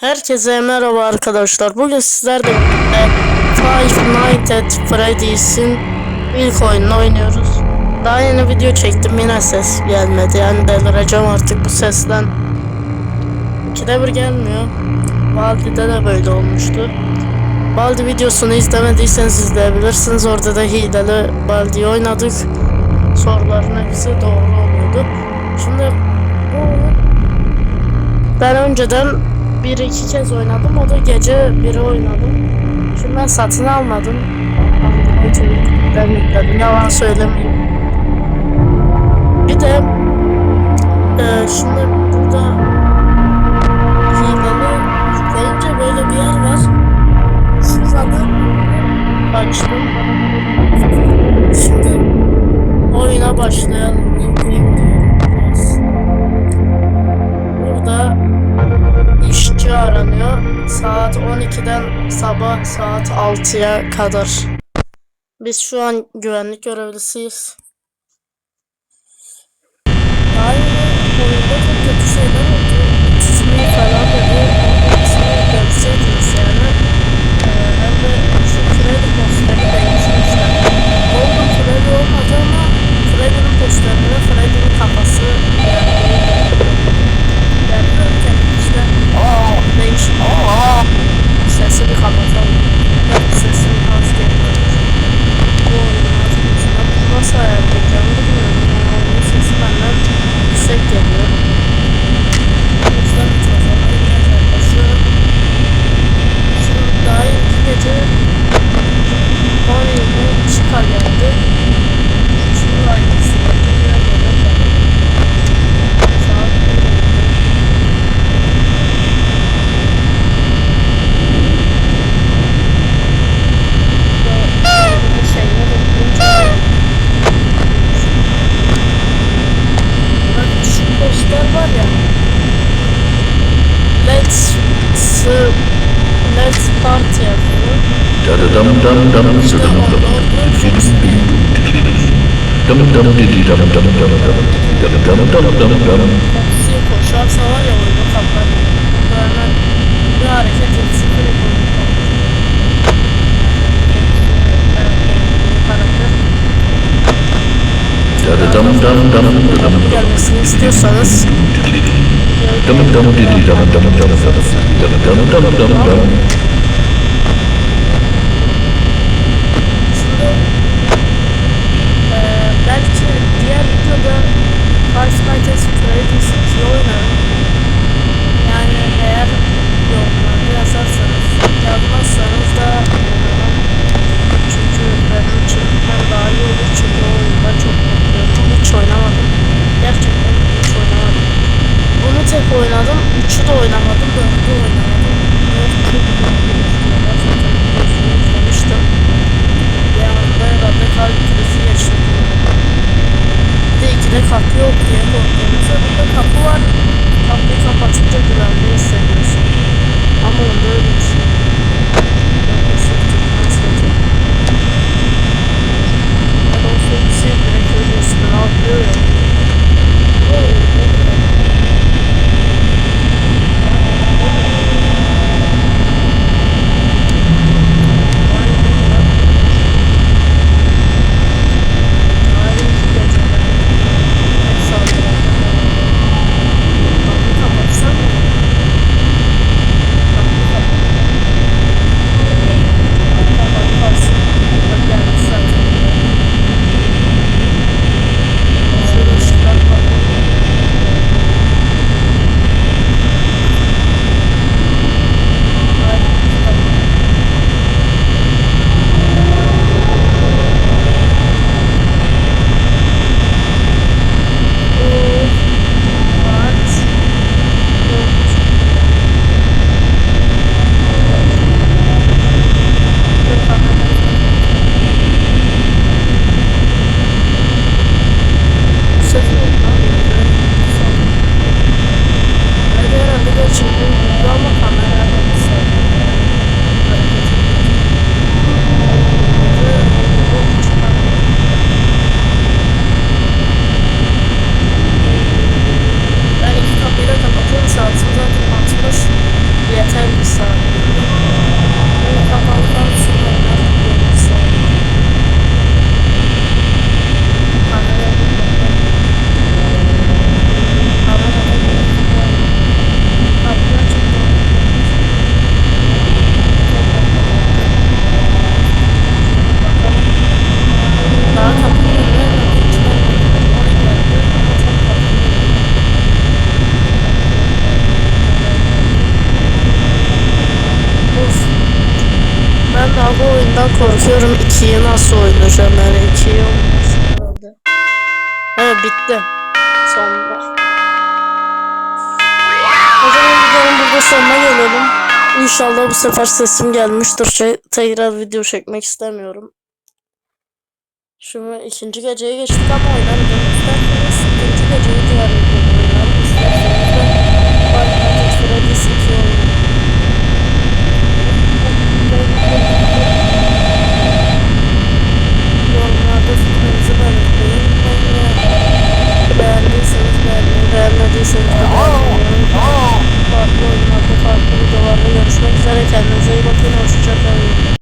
Herkese merhaba arkadaşlar. Bugün sizlerle birlikte Five Nights at Freddy's'in ilk oyununu oynuyoruz. Daha yeni video çektim yine ses gelmedi. Yani delireceğim artık bu sesten. İkide bir gelmiyor. Baldi'de de böyle olmuştu. Baldi videosunu izlemediyseniz izleyebilirsiniz. Orada da hileli Baldi'yi oynadık. Soruların hepsi doğru oluyordu. Şimdi bu ben önceden bir iki kez oynadım. O da gece biri oynadım. Şimdi ben satın almadım. Çocuktan yükledim. Yalan söylemeyeyim. Bir de e, şimdi burada hileli yükleyince böyle bir yer var. Şuradan açtım. Şimdi oyuna başlayalım. Yükleyeyim diyorum işçi aranıyor. Saat 12'den sabah saat 6'ya kadar. Biz şu an güvenlik görevlisiyiz. Aynı oyunda çok kötü şeyler start yazıyor. Dam dam dam zıdım dam. Dam dam dedi dam dam dam dam. Dam dam dam dam dam. Koşarsa var ya oyunu kapan. Böyle bir hareket etsin. Da da dum dum dum dum dum Gelmesini istiyorsanız dum dum dum dum dum dum dum oynadım, üçü de oynamadım, dördü oynamadım. Dördü Gerçekten videosunu izlemiştim. Bir anda herhalde kalp krizi geçirdim. Bir de ikide kapı yok diye korkuyoruz. Burada kapı var. Kapıyı kapatınca güvende hissediyorsun. Ama onda öyle bir şey. очень люблю дома помогать. Oynamaktan korkuyorum. 2'yi nasıl oynayacağım yani 2'yi olmaz. Evet bitti. Sonunda. O zaman videonun burada sonuna gelelim. İnşallah bu sefer sesim gelmiştir. Şey, tekrar video çekmek istemiyorum. Şimdi ikinci geceye geçtik ama oynarım.